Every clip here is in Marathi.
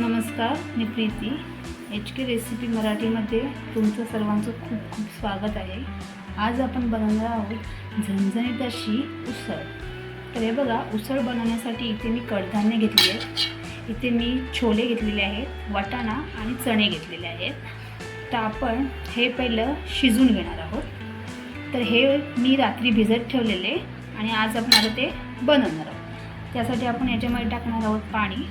नमस्कार मी प्रीती. एच के रेसिपी मराठीमध्ये तुमचं सर्वांचं खूप खूप स्वागत आहे. आज आपण बनवणार आहोत झणझणीत अशी उसळ. तर हे बघा उसळ बनवण्यासाठी इथे मी कडधान्य घेतली आहेत इथे मी छोले घेतलेले आहेत वाटाणा आणि चणे घेतलेले आहेत. तर आपण हे पहिलं शिजून घेणार आहोत. तर हे मी रात्री भिजत ठेवलेले आणि आज आपण आता ते बनवणार आहोत. त्यासाठी आपण याच्यामध्ये टाकणार आहोत पाणी.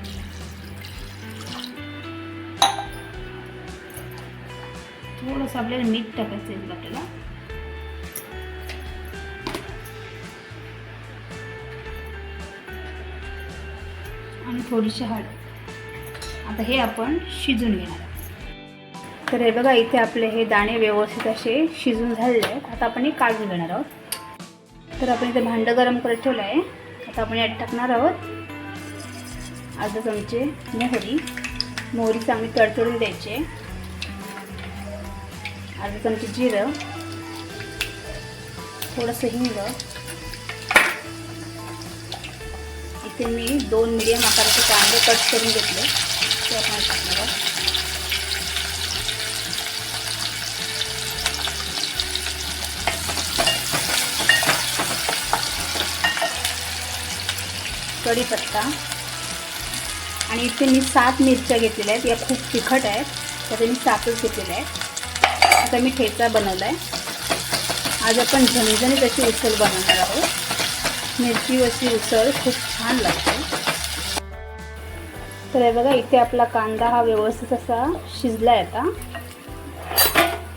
थोडंसं आपल्याला मीठ टाकायचं आहे आपल्याला. आणि थोडीशी हळद. आता हे आपण शिजून घेणार आहोत. तर हे बघा इथे आपले हे दाणे व्यवस्थित असे शिजून झालेले आहेत. आता आपण हे काढून घेणार आहोत. तर आपण इथे भांडं गरम करत ठेवलं आहे. आता आपण यात टाकणार आहोत अर्धा चमचे मोहरी. मोहरी चांगली तडतडून द्यायची. आहे अर्धा चमचे जिरं थोडंसं हिंग इथे मी दोन मिडियम आकाराचे कांदे कट करून घेतले. ते आपण टाकणार कढीपत्ता. आणि इथे मी सात मिरच्या घेतलेल्या आहेत. या खूप तिखट आहेत. त्याचे मी सातच घेतलेल्या आहेत. आता मी ठेचा बनवला आहे आज आपण झणझणीत अशी उसळ बनवणार आहोत. मिरची अशी उसळ खूप छान लागते. तर हे बघा इथे आपला कांदा हा व्यवस्थित असा शिजला आहे आता.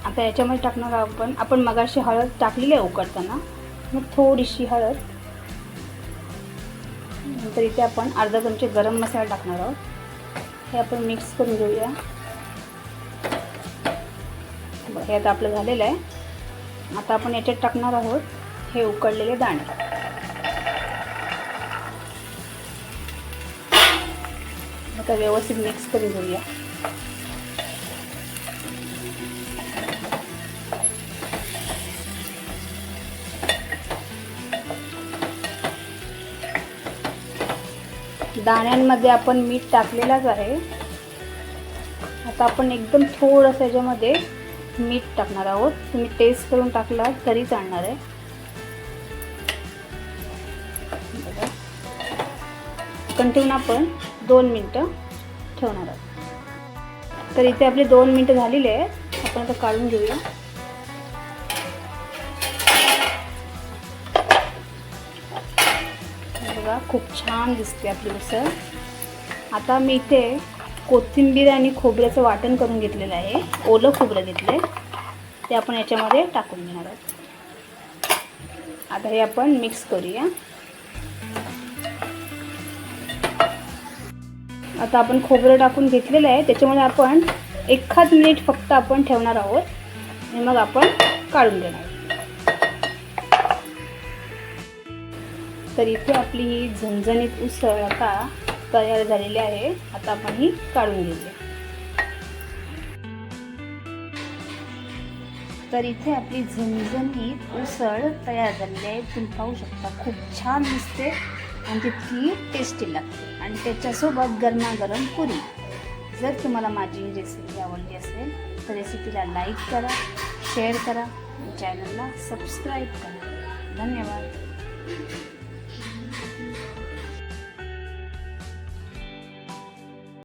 आता याच्यामध्ये टाकणार आहोत आपण. आपण मगाशी हळद टाकलेली आहे उकडताना. मग थोडीशी हळद. नंतर इथे आपण अर्धा चमचे गरम मसाला टाकणार आहोत. हे आपण मिक्स करून घेऊया. हे आता आपलं झालेलं आहे. आता आपण याच्यात टाकणार आहोत हे उकडलेले दाणे. आता व्यवस्थित मिक्स करून घेऊया. दाण्यांमध्ये आपण मीठ टाकलेलाच आहे. आता आपण एकदम थोडंसं याच्यामध्ये मीठ टाकणार आहोत. तुम्ही टेस्ट करून टाकला तरी चालणार आहे. बघा. कंटिन्यू आपण दोन मिनटं ठेवणार आहोत. तर इथे आपले दोन मिनटं झालेले आहेत. आपण आता काढून घेऊया. बघा खूप छान दिसते आपली मिसळ आता मी इथे कोथिंबीर आणि खोबऱ्याचं वाटण करून घेतलेलं आहे. ओलं खोबरं घेतलं आहे ते आपण याच्यामध्ये टाकून घेणार आहोत. आता हे आपण मिक्स करूया. आता आपण खोबरं टाकून घेतलेलं आहे. त्याच्यामध्ये आपण एखाद मिनिट फक्त आपण ठेवणार आहोत. आणि मग आपण काढून देणार आहोत. तर इथे आपली ही झणझणीत उसळ आता तयार झालेली आहे. आता आपण ही काढून घेऊया. तर इथे आपली झणझणीत उसळ तयार झालेली आहे. तुम्ही पाहू शकता खूप छान दिसते आणि तितकी टेस्टी लागते. आणि त्याच्यासोबत गरमागरम पुरी. जर तुम्हाला माझी रेसिपी आवडली असेल तर रेसिपीला लाईक करा शेअर करा चॅनलला सबस्क्राईब करा. धन्यवाद.